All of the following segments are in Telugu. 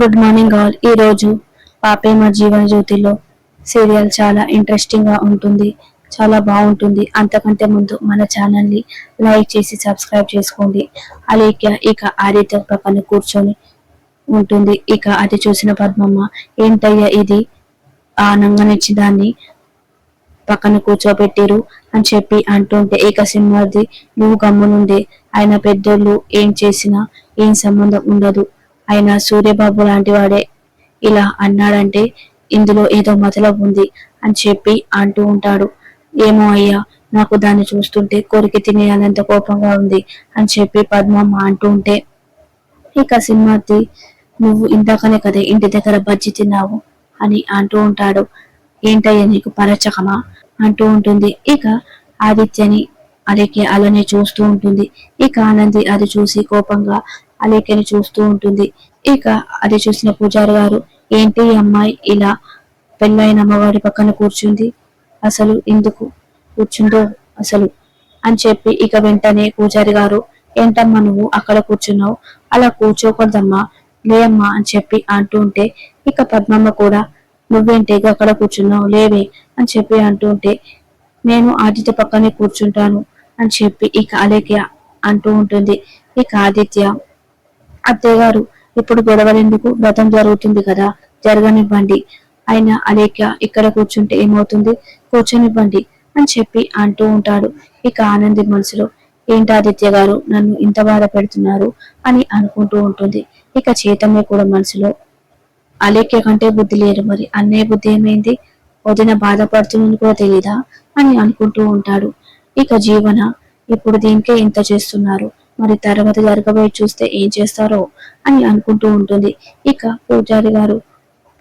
గుడ్ మార్నింగ్ ఆల్ ఈ రోజు పాపేమ జీవన జ్యోతిలో సీరియల్ చాలా ఇంట్రెస్టింగ్గా ఉంటుంది చాలా బాగుంటుంది. అంతకంటే ముందు మన ఛానల్ని లైక్ చేసి సబ్స్క్రైబ్ చేసుకోండి. అలేఖ్య ఇక ఆదిత్య పక్కన కూర్చొని ఉంటుంది. ఇక అది చూసిన పద్మమ్మ ఏంటయ్యా ఇది? ఆ నంగనిచ్చి దాన్ని పక్కన కూర్చోబెట్టిరు అని చెప్పి అంటుంటే ఇక సింహాద్రి నువ్వు గమ్మునుండే. ఆయన పెద్దోళ్ళు ఏం చేసినా ఏం సంబంధం ఉండదు. ఆయన సూర్యబాబు లాంటి వాడే ఇలా అన్నాడంటే ఇందులో ఏదో మతలబు ఉంది అని చెప్పి అంటూ ఉంటాడు. ఏమో అయ్యా నాకు దాన్ని చూస్తుంటే కోరిక తినేయాలంత కోపంగా ఉంది అని చెప్పి పద్మమ్మ అంటూ ఉంటే ఇక సింహాద్రి నువ్వు ఇందాకనే కదా ఇంటి దగ్గర బజ్జి తిన్నావు అని అంటూ ఉంటాడు. ఏంటయ్యా నీకు పరచకమా? అంటూ ఉంటుంది. ఇక ఆదిత్యని అలేఖ్య అలానే చూస్తూ ఉంటుంది. ఇక ఆనంది అది చూసి కోపంగా అలేఖ్యని చూస్తూ ఉంటుంది. ఇక అది చూసిన పూజారి గారు ఏంటి ఈ అమ్మాయి ఇలా పెళ్ళైన అమ్మవారి పక్కన కూర్చుంది? అసలు ఎందుకు కూర్చుందో అసలు అని చెప్పి ఇక వెంటనే పూజారి గారు ఏంటమ్మా నువ్వు అక్కడ కూర్చున్నావు? అలా కూర్చోకూడదమ్మా లేమ్మా అని చెప్పి అంటూ ఉంటే ఇక పద్మమ్మ కూడా నువ్వేంటి ఇక అక్కడ కూర్చున్నావు? లేవే అని చెప్పి అంటూ ఉంటే నేను ఆదిత్య పక్కనే కూర్చుంటాను అని చెప్పి ఇక అలేఖ్య అంటూ ఉంటుంది. ఇక ఆదిత్య అత్తయ్యగారు ఇప్పుడు గొడవలెందుకు వ్రతం జరుగుతుంది కదా జరగనివ్వండి. ఆయన అలేఖ్య ఇక్కడ కూర్చుంటే ఏమవుతుంది? కూర్చొనివ్వండి అని చెప్పి అంటూ ఉంటాడు. ఇక ఆనంది మనసులో ఏంటి ఆదిత్య గారు నన్ను ఇంత బాధ పెడుతున్నారు? అని అనుకుంటూ ఉంటుంది. ఇక చైతన్య కూడా మనసులో అలేఖ్య కంటే బుద్ధి లేరు మరి అన్నయ్య బుద్ధి ఏమైంది? వదిన బాధపడుతుందని కూడా తెలీదా? అని అనుకుంటూ ఉంటాడు. ఇక జీవన ఇప్పుడు దీనికే ఇంత చేస్తున్నారు మరి తర్వాత జరగబోయి చూస్తే ఏం చేస్తారో అని అనుకుంటూ ఉంటుంది. ఇక పూజారి గారు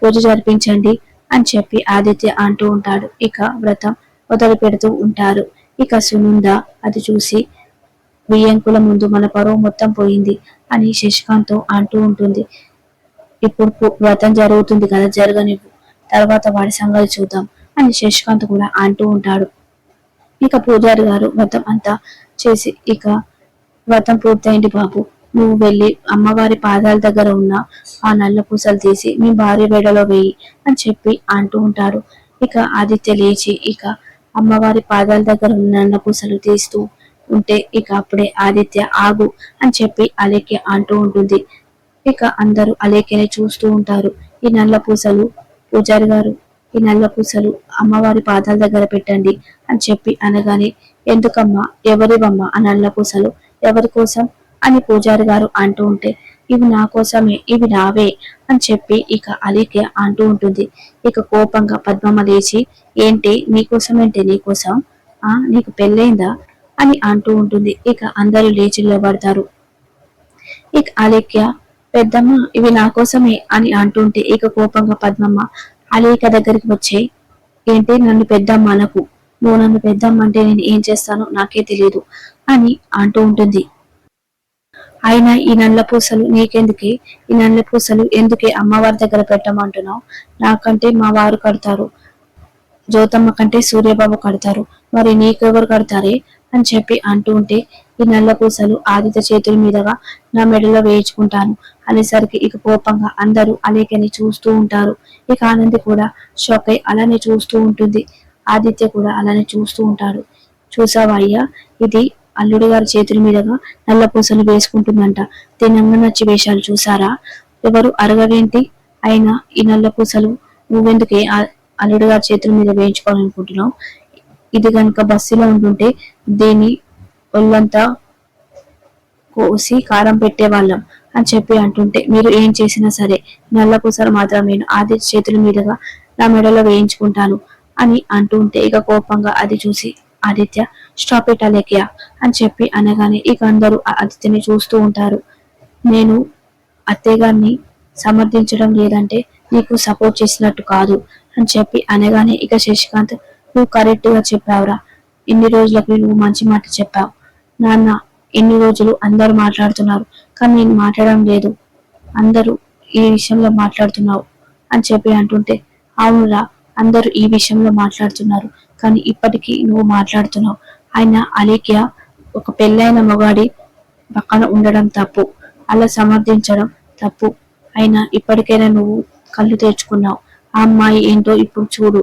పూజ జరిపించండి అని చెప్పి ఆదిత్య అంటూ ఉంటాడు. ఇక వ్రతం వదలు పెడుతూ ఉంటారు. ఇక సునంద అది చూసి బియ్యంకుల ముందు మన పరువు మొత్తం పోయింది అని శశికాంత్ అంటూ ఉంటుంది. ఇప్పుడు వ్రతం జరుగుతుంది కదా జరగనివ్వు. తర్వాత వాడి సంగతి చూద్దాం అని శశికాంత్ కూడా అంటూ ఉంటాడు. ఇక పూజారి గారు వ్రతం అంతా చేసి ఇక వ్రతం పూర్తయింది బాబు. నువ్వు వెళ్ళి అమ్మవారి పాదాల దగ్గర ఉన్న ఆ నల్ల పూసలు తీసి మీ భార్య వేడలో వేయి అని చెప్పి అంటూ ఉంటారు ఇక ఆదిత్య లేచి ఇక అమ్మవారి పాదాల దగ్గర ఉన్న నల్ల పూసలు తీస్తూ ఉంటే ఇక అప్పుడే ఆదిత్య ఆగు అని చెప్పి అలేఖ్య అంటూ ఉంటుంది. ఇక అందరూ అలేఖ్యని చూస్తూ ఉంటారు. ఈ నల్ల పూసలు పూజారి గారు ఈ నల్ల పూసలు అమ్మవారి పాదాల దగ్గర పెట్టండి అని చెప్పి అనగానే ఎందుకమ్మా? ఎవరివమ్మా ఆ నల్ల పూసలు? ఎవరి కోసం అని పూజారి గారు అంటూ ఉంటే ఇవి నా కోసమే ఇవి నావే అని చెప్పి ఇక అలీకే అంటూ ఉంటుంది. ఇక కోపంగా పద్మమ్మ లేచి ఏంటి నీకోసం ఏంటి నీకోసం ఆ నీకు పెళ్ళైందా? అని అంటూ ఉంటుంది. ఇక అందరూ లేచి నిలబడతారు. ఇక అలేఖ్య పెద్దమ్మ ఇవి నా కోసమే అని అంటుంటే ఇక కోపంగా పద్మమ్మ అలేఖ దగ్గరికి వచ్చే ఏంటి నన్ను పెద్దమ్మ అనకు? నువ్వు నన్ను పెద్దమ్మ అంటే నేను ఏం చేస్తానో నాకే తెలియదు అని అంటూ ఉంటుంది. అయినా ఈ నల్ల పూసలు నీకెందుకే? ఈ నల్ల పూసలు ఎందుకే అమ్మవారి దగ్గర పెట్టమంటున్నావు? నాకంటే మా వారు కడతారు. జ్యోతమ్మ కంటే సూర్యబాబు కడతారు. మరి నీకెవరు కడతారే? అని చెప్పి అంటూ ఉంటే ఈ నల్ల పూసలు ఆదిత్య చేతుల మీదుగా నా మెడలో వేయించుకుంటాను అనేసరికి ఇక కోపంగా అందరూ అలేకని చూస్తూ ఉంటారు. ఇక ఆనంది కూడా షాక్ అయి అలానే చూస్తూ ఉంటుంది. ఆదిత్య కూడా అలానే చూస్తూ ఉంటాడు. చూసావా అయ్యా? ఇది అల్లుడు గారి చేతుల మీదుగా నల్ల పూసలు వేసుకుంటుందంట. తినంగా నచ్చి వేషాలు చూసారా ఎవరు అరగవేంటి? అయినా ఈ నల్ల పూసలు నువ్వెందుకే అల్లుడు గారి చేతుల మీద వేయించుకోవాలనుకుంటున్నావు? ఇది కనుక బస్సులో ఉంటుంటే దీని ఒళ్ళంతా కోసి కారం పెట్టేవాళ్ళం అని చెప్పి అంటుంటే మీరు ఏం చేసినా సరే నల్ల పూసలు మాత్రం నేను ఆదిత్య చేతుల మీదుగా నా మెడలో వేయించుకుంటాను. అని అంటుంటే ఇక కోపంగా అది చూసి ఆదిత్య స్టాప్ ఇట్ అలేఖ్య అని చెప్పి అనగానే ఇక అందరూ ఆదిత్యని చూస్తూ ఉంటారు. నేను అత్తయ్య సమర్థించడం లేదంటే నీకు సపోర్ట్ చేసినట్టు కాదు అని చెప్పి అనగానే ఇక శశికాంత్ నువ్వు కరెక్ట్గా చెప్పావురా. ఇన్ని రోజులకు నువ్వు మంచి మాట చెప్పావు. నాన్న ఎన్ని రోజులు అందరూ మాట్లాడుతున్నారు కానీ నేను మాట్లాడడం లేదు. అందరూ ఈ విషయంలో మాట్లాడుతున్నావు అని చెప్పి అంటుంటే అవునురా అందరూ ఈ విషయంలో మాట్లాడుతున్నారు. కానీ ఇప్పటికీ నువ్వు మాట్లాడుతున్నావు. ఆయన అలేఖ్య ఒక పెళ్ళైన మగాడి పక్కన ఉండడం తప్పు. అలా సమర్థించడం తప్పు. అయినా ఇప్పటికైనా నువ్వు కళ్ళు తెరుచుకున్నావు. ఆ అమ్మాయి ఏంటో ఇప్పుడు చూడు.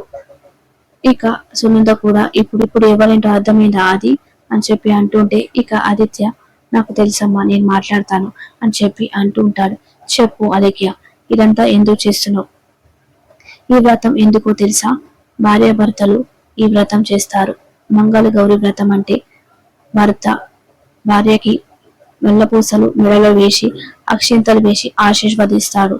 ఇక సునంద కూడా ఇప్పుడు ఇప్పుడు ఎవరేంటో అర్థమైందా అది? అని చెప్పి అంటుంటే ఇక ఆదిత్య నాకు తెలుసమ్మా నేను మాట్లాడతాను అని చెప్పి అంటూ ఉంటాడు చెప్పు అలేఖ్య ఇదంతా ఎందుకు చేస్తున్నావు? ఈ వ్రతం ఎందుకో తెలుసా? భార్యాభర్తలు ఈ వ్రతం చేస్తారు. మంగళ గౌరి వ్రతం అంటే భర్త భార్యకి వెల్లపూసలు మెడలో వేసి అక్షింతలు వేసి ఆశీర్వదిస్తాడు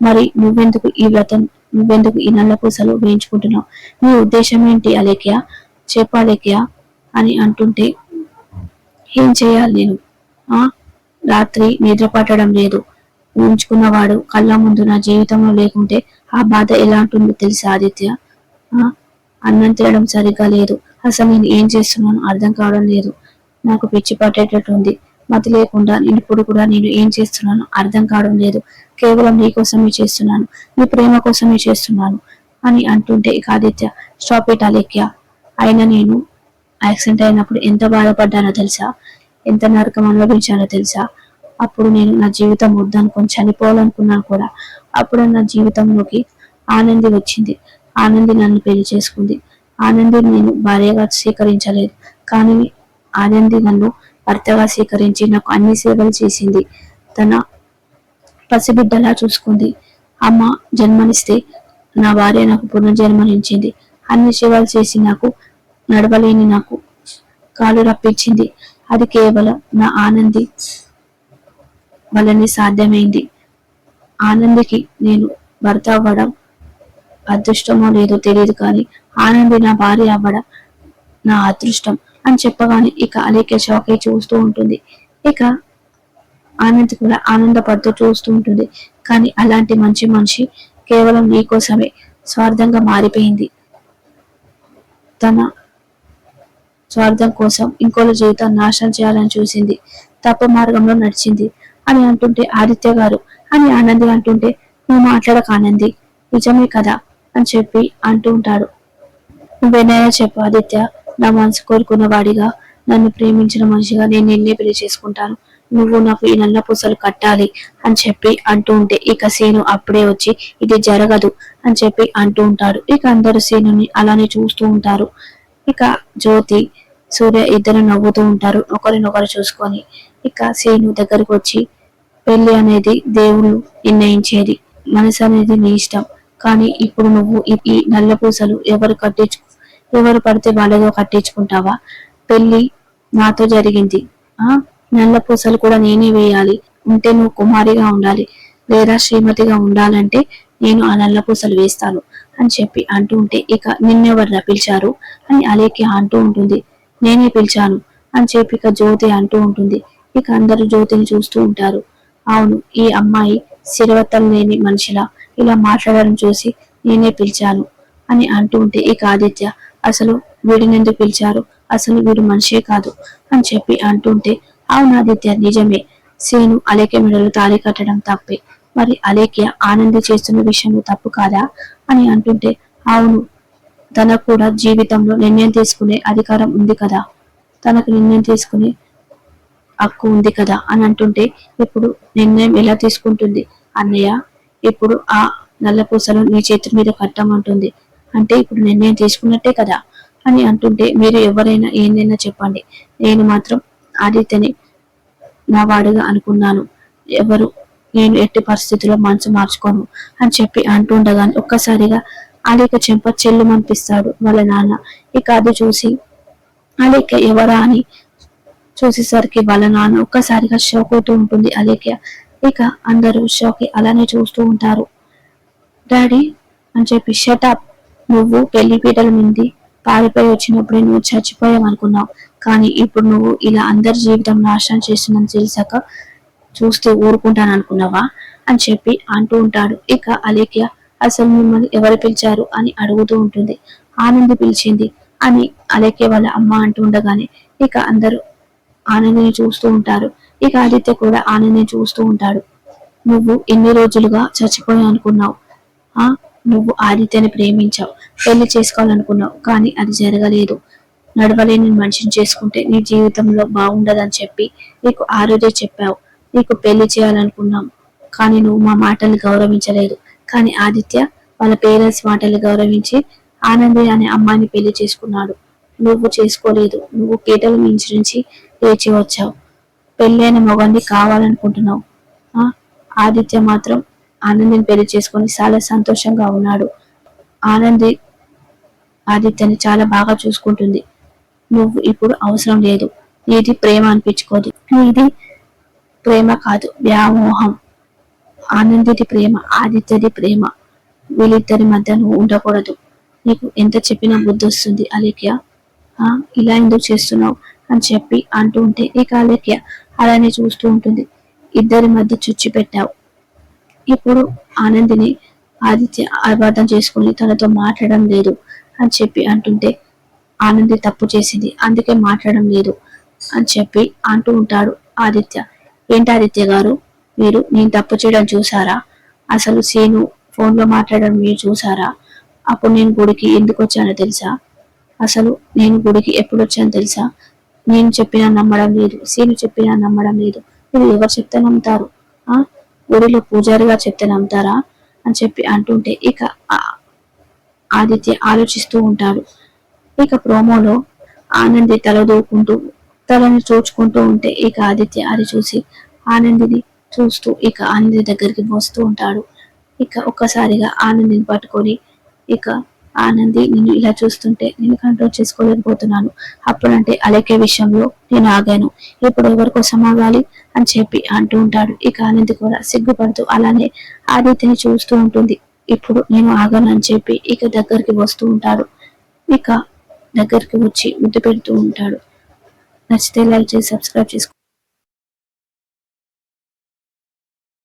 మరి నువ్వెందుకు ఈ వ్రతం నువ్వెందుకు ఈ నల్లపూసలు వేయించుకుంటున్నావు? నీ ఉద్దేశం ఏంటి అలేఖ్య? చెప్పు అలేఖ్య అని అంటుంటే ఏం చేయాలి నేను? ఆ? రాత్రి నిద్ర పట్టడం లేదు. ఊహించుకున్నవాడు కళ్ళ ముందు నా జీవితంలో లేకుంటే ఆ బాధ ఎలా ఉంటుందో తెలుసా ఆదిత్య? ఆ అన్నం తినడం సరిగ్గా లేదు. అసలు నేను ఏం చేస్తున్నాను అర్థం కావడం లేదు. నాకు పిచ్చి పట్టేటట్టుంది మతి లేకుండా నేను ఇప్పుడు కూడా నేను ఏం చేస్తున్నాను అర్థం కావడం లేదు. కేవలం నీ కోసమే చేస్తున్నాను. నీ ప్రేమ కోసమే చేస్తున్నాను అని అంటుంటే ఇక ఆదిత్య స్టాప్ ఇట్ అలేఖ్య అయినా నేను యాక్సిడెంట్ అయినప్పుడు ఎంత బాధపడ్డానో తెలుసా? ఎంత నరకం అనుభవించానో తెలుసా? అప్పుడు నేను నా జీవితం వద్దనుకొని చనిపోవాలనుకున్నాను కూడా. అప్పుడు నా జీవితంలోకి ఆనంది వచ్చింది. ఆనంది నన్ను పెళ్ళి చేసుకుంది. ఆనంది నేను భార్యగా స్వీకరించలేదు. కానీ ఆనంది నన్ను భర్తగా స్వీకరించి నాకు అన్ని సేవలు చేసింది. తన పసిబిడ్డలా చూసుకుంది. అమ్మ జన్మనిస్తే నా భార్య నాకు పునర్జన్మనించింది. అన్ని సేవలు చేసి నాకు నడవలేని నాకు కాలు రప్పించింది. అది కేవలం నా ఆనంది వల్లనే సాధ్యమైంది. ఆనందికి నేను భర్త అవ్వడం అదృష్టమో లేదో తెలియదు కానీ ఆనంది నా భార్య అవ్వడం నా అదృష్టం అని చెప్పగానే ఇక అలేఖ్య షాక్ అయి చూస్తూ ఉంటుంది. ఇక ఆనంద్ కూడా ఆనందపడుతూ చూస్తూ ఉంటుంది. కానీ అలాంటి మంచి మనిషి కేవలం నీకోసమే స్వార్థంగా మారిపోయింది. తన స్వార్థం కోసం ఇంకోళ్ళ జీవితాన్ని నాశనం చేయాలని చూసింది. తప్ప మార్గంలో నడిచింది. అని అంటుంటే ఆదిత్య గారు అని ఆనంది అంటుంటే నువ్వు మాట్లాడక ఆనంది నిజమే కదా? అని చెప్పి అంటూ ఉంటాడు. నువ్వేనైనా చెప్పు ఆదిత్య. నా మనసు కోరుకున్న వాడిగా నన్ను ప్రేమించిన మనిషిగా నేను నిన్నే పెళ్ళి చేసుకుంటాను. నువ్వు నాకు ఈ నల్ల పూసలు కట్టాలి అని చెప్పి అంటూ ఉంటే ఇక సీను అప్పుడే వచ్చి ఇది జరగదు అని చెప్పి అంటూ ఉంటాడు. ఇక అందరూ సీనుని అలానే చూస్తూ ఉంటారు. ఇక జ్యోతి సూర్య ఇద్దరు నవ్వుతూ ఉంటారు ఒకరినొకరు చూసుకొని. ఇక సేను దగ్గరకు వచ్చి పెళ్ళి అనేది దేవుళ్ళు నిర్ణయించేది. మనసు అనేది నీ ఇష్టం. కానీ ఇప్పుడు నువ్వు ఈ- నల్ల పూసలు ఎవరు కట్టించు ఎవరు పడితే వాళ్ళతో కట్టించుకుంటావా? పెళ్ళి నాతో జరిగింది. ఆ? నల్ల పూసలు కూడా నేనే వేయాలి. ఉంటే నువ్వు కుమారిగా ఉండాలి. లేదా శ్రీమతిగా ఉండాలంటే నేను ఆ నల్ల పూసలు వేస్తాను అని చెప్పి అంటూ ఉంటే ఇక నిన్నెవర్రా పిలిచారు? అని అలేఖ్య అంటూ ఉంటుంది. నేనే పిలిచాను అని చెప్పి ఇక జ్యోతి అంటూ ఉంటుంది. ఇక అందరూ జ్యోతిని చూస్తూ ఉంటారు. అవును ఈ అమ్మాయి శిరవతం లేని మనిషిలా ఇలా మాట్లాడడం చూసి నేనే పిలిచాను అని అంటూ ఉంటే ఇక ఆదిత్య అసలు వీడిని ఎందుకు పిలిచారు? అసలు వీడు మనిషే కాదు అని చెప్పి అంటుంటే అవును ఆదిత్య నిజమే. సేను అలేఖ్య మెడలు తాళి కట్టడం తప్పే. మరి అలేఖ్య ఆనంది చేస్తున్న విషయంలో తప్పు కాదా? అని అంటుంటే అవును తనకు కూడా జీవితంలో నిర్ణయం తీసుకునే అధికారం ఉంది కదా. తనకు నిర్ణయం తీసుకునే హక్కు ఉంది కదా అని అంటుంటే ఇప్పుడు నిర్ణయం ఎలా తీసుకుంటుంది? అన్నయ్య ఇప్పుడు ఆ నల్ల పూసలు నీ చేతి మీద కట్టమంటుంది. అంటే ఇప్పుడు నిర్ణయం తీసుకున్నట్టే కదా? అని అంటుంటే మీరు ఎవరైనా ఏందైనా చెప్పండి. నేను మాత్రం ఆదిత్యని నా వాడుగా అనుకున్నాను. ఎవరు నేను ఎట్టి పరిస్థితుల్లో మనసు మార్చుకోను అని చెప్పి అంటుండగానే ఒక్కసారిగా అలీక చెంప చెల్లుమనిపిస్తాడు వాళ్ళ నాన్న. ఇక అది చూసి అలీక ఎవరా అని చూసేసరికి వాళ్ళ నాన్న ఒక్కసారిగా షాక్ అవుతూ ఉంటుంది అలేఖ్య. ఇక అందరూ షాక్ అలానే చూస్తూ ఉంటారు. డాడీ అని చెప్పి షటప్ నువ్వు పెళ్ళి పీటల మింది పారిపోయి వచ్చినప్పుడే నువ్వు చచ్చిపోయావు అనుకున్నావు. కానీ ఇప్పుడు నువ్వు ఇలా అందరి జీవితం నాశనం చేస్తుందని తెలిసాక చూస్తూ ఊరుకుంటాను అనుకున్నావా? అని చెప్పి అంటూ ఉంటాడు. ఇక అలేఖ్య అసలు మిమ్మల్ని ఎవరు పిలిచారు? అని అడుగుతూ ఉంటుంది. ఆనంది పిలిచింది అని అలేఖ్య వాళ్ళ అమ్మ అంటూ ఉండగానే ఇక అందరూ ఆనందిని చూస్తూ ఉంటారు. ఇక ఆదిత్య కూడా ఆనందిని చూస్తూ ఉంటాడు. నువ్వు ఎన్ని రోజులుగా చచ్చిపోయా అనుకున్నావు? ఆ? నువ్వు ఆదిత్యని ప్రేమించావు. పెళ్ళి చేసుకోవాలనుకున్నావు. కానీ అది జరగలేదు. నడవలేని మనిషిని చేసుకుంటే నీ జీవితంలో బాగుండదని చెప్పి నీకు ఆ రోజే చెప్పావు. నీకు పెళ్ళి చేయాలనుకున్నాం. కానీ నువ్వు మా మాటలు గౌరవించలేదు. కానీ ఆదిత్య వాళ్ళ పేరెంట్స్ మాటలు గౌరవించి ఆనంది అనే అమ్మాయిని పెళ్ళి చేసుకున్నాడు. నువ్వు చేసుకోలేదు. నువ్వు కేటలు మించి నుంచి లేచి వచ్చావు. పెళ్ళైన మొగాన్ని కావాలనుకుంటున్నావు. ఆ? ఆదిత్య మాత్రం ఆనందిని పెళ్ళి చేసుకొని చాలా సంతోషంగా ఉన్నాడు. ఆనంది ఆదిత్యని చాలా బాగా చూసుకుంటుంది. నువ్వు ఇప్పుడు అవసరం లేదు. నీది ప్రేమ అనిపించుకోదు. నీది ప్రేమ కాదు వ్యామోహం. ఆనందిది ప్రేమ ఆదిత్యది ప్రేమ. వీళ్ళిద్దరి మధ్య నువ్వు ఉండకూడదు. నీకు ఎంత చెప్పినా బుద్ధి వస్తుంది అలేఖ్య. ఆ, ఇలా ఎందుకు చేస్తున్నావు? అని చెప్పి అంటూ ఉంటే ఇక అలేఖ్య అలానే చూస్తూ ఉంటుంది. ఇద్దరి మధ్య చుచ్చి పెట్టావు. ఇప్పుడు ఆనందిని ఆదిత్య అపార్థం చేసుకుని తనతో మాట్లాడడం లేదు అని చెప్పి అంటుంటే ఆనంది తప్పు చేసింది అందుకే మాట్లాడడం లేదు అని చెప్పి అంటూ ఉంటాడు ఆదిత్య. ఏంటి ఆదిత్య గారు? మీరు నేను తప్పు చేయడం చూసారా అసలు సీను ఫోన్లో మాట్లాడడం మీరు చూసారా అప్పుడు నేను గుడికి ఎందుకు వచ్చానో తెలుసా? అసలు నేను గుడికి ఎప్పుడు వచ్చానో తెలుసా? నేను చెప్పినా నమ్మడం లేదు సీను చెప్పినా నమ్మడం లేదు. మీరు ఎవరు చెప్తే నమ్ముతారు? ఆ? గుడిలో పూజారిగా చెప్తే నమ్ముతారా? అని చెప్పి అంటుంటే ఇక ఆదిత్య ఆలోచిస్తూ ఉంటాడు. ఇక ప్రోమోలో ఆనంది తల దూకుంటూ తలని చూచుకుంటూ ఉంటే ఇక ఆదిత్య అది చూసి ఆనందిని చూస్తూ ఇక ఆనంది దగ్గరికి వస్తూ ఉంటాడు. ఇక ఒక్కసారిగా ఆనందిని పట్టుకొని ఇక ఆనంది నేను ఇలా చూస్తుంటే నేను కంట్రోల్ చేసుకోలేకపోతున్నాను. అప్పుడంటే అలకే విషయంలో నేను ఆగాను. ఇప్పుడు ఎవరి కోసం ఆగాలి అని చెప్పి అంటూ ఉంటాడు. ఇక ఆనంది కూడా సిగ్గుపడుతూ అలానే ఆదిత్యని చూస్తూ ఉంటుంది. ఇప్పుడు నేను ఆగాను అని చెప్పి ఇక దగ్గరికి వస్తూ ఉంటాడు. ఇక దగ్గరికి వచ్చి ముద్దు పెడుతూ ఉంటాడు. నచ్చితే లైక్ చేసి సబ్స్క్రైబ్ చేసుకో